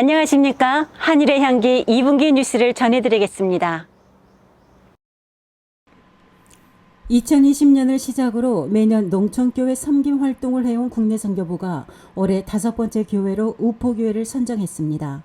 안녕하십니까. 한일의 향기 2분기 뉴스를 전해드리겠습니다. 2020년을 시작으로 매년 농촌교회 섬김 활동을 해온 국내 선교부가 올해 다섯 번째 교회로 우포교회를 선정했습니다.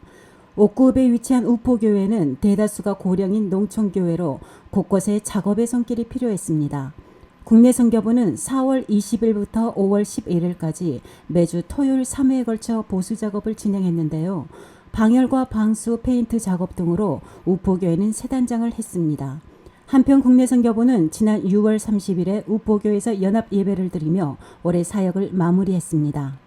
옥구읍에 위치한 우포교회는 대다수가 고령인 농촌교회로 곳곳에 작업의 손길이 필요했습니다. 국내 선교부는 4월 20일부터 5월 11일까지 매주 토요일 3회에 걸쳐 보수 작업을 진행했는데요. 방열과 방수, 페인트 작업 등으로 우포교회는 세 단장을 했습니다. 한편 국내 선교부는 지난 6월 30일에 우포교에서 연합 예배를 드리며 올해 사역을 마무리했습니다.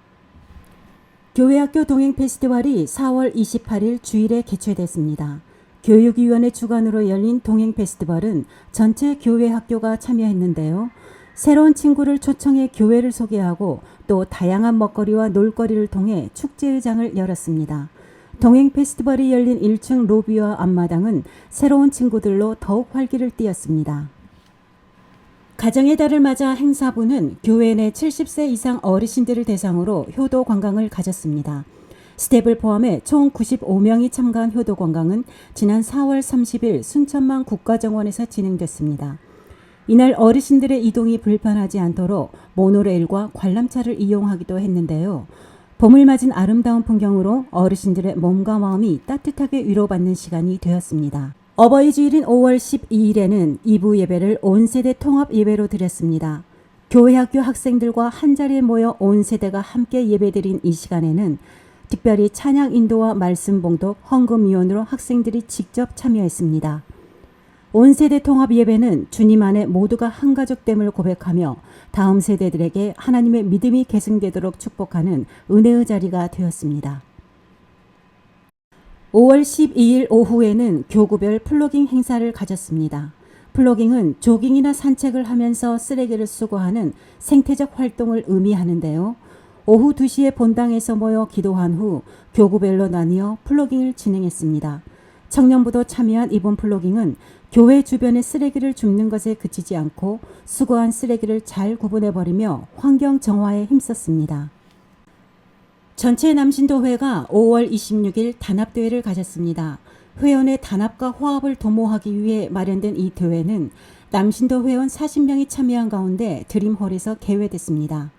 교회학교 동행 페스티벌이 4월 28일 주일에 개최됐습니다. 교육위원회 주관으로 열린 동행 페스티벌은 전체 교회 학교가 참여했는데요. 새로운 친구를 초청해 교회를 소개하고 또 다양한 먹거리와 놀거리를 통해 축제의장을 열었습니다. 동행 페스티벌이 열린 1층 로비와 앞마당은 새로운 친구들로 더욱 활기를 띠었습니다. 가정의 달을 맞아 행사부는 교회 내 70세 이상 어르신들을 대상으로 효도 관광을 가졌습니다. 스텝을 포함해 총 95명이 참가한 효도 관광은 지난 4월 30일 순천만 국가정원에서 진행됐습니다. 이날 어르신들의 이동이 불편하지 않도록 모노레일과 관람차를 이용하기도 했는데요. 봄을 맞은 아름다운 풍경으로 어르신들의 몸과 마음이 따뜻하게 위로받는 시간이 되었습니다. 어버이 주일인 5월 12일에는 2부 예배를 온 세대 통합 예배로 드렸습니다. 교회 학교 학생들과 한자리에 모여 온 세대가 함께 예배드린 이 시간에는 특별히 찬양 인도와 말씀 봉독, 헌금 위원으로 학생들이 직접 참여했습니다. 온 세대 통합 예배는 주님 안에 모두가 한 가족됨을 고백하며 다음 세대들에게 하나님의 믿음이 계승되도록 축복하는 은혜의 자리가 되었습니다. 5월 12일 오후에는 교구별 플로깅 행사를 가졌습니다. 플로깅은 조깅이나 산책을 하면서 쓰레기를 수거하는 생태적 활동을 의미하는데요. 오후 2시에 본당에서 모여 기도한 후 교구별로 나뉘어 플로깅을 진행했습니다. 청년부도 참여한 이번 플로깅은 교회 주변의 쓰레기를 줍는 것에 그치지 않고 수거한 쓰레기를 잘 구분해버리며 환경 정화에 힘썼습니다. 전체 남신도회가 5월 26일 단합대회를 가졌습니다. 회원의 단합과 화합을 도모하기 위해 마련된 이 대회는 남신도 회원 40명이 참여한 가운데 드림홀에서 개회됐습니다.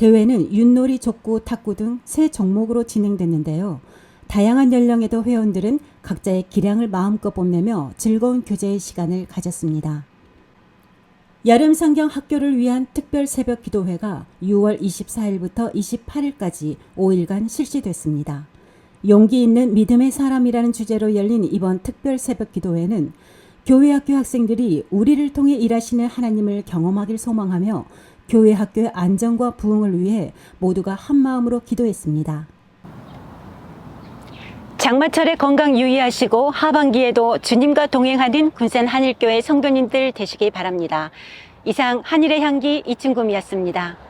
대회는 윷놀이, 족구, 탁구 등 세 종목으로 진행됐는데요. 다양한 연령에도 회원들은 각자의 기량을 마음껏 뽐내며 즐거운 교제의 시간을 가졌습니다. 여름 성경 학교를 위한 특별 새벽 기도회가 6월 24일부터 28일까지 5일간 실시됐습니다. 용기 있는 믿음의 사람이라는 주제로 열린 이번 특별 새벽 기도회는 교회 학교 학생들이 우리를 통해 일하시는 하나님을 경험하길 소망하며 교회 학교의 안전과 부흥을 위해 모두가 한 마음으로 기도했습니다. 장마철에 건강 유의하시고 하반기에도 주님과 동행하는 군산 한일교회 성도님들 되시기 바랍니다. 이상 한일의 향기 이충금이었습니다.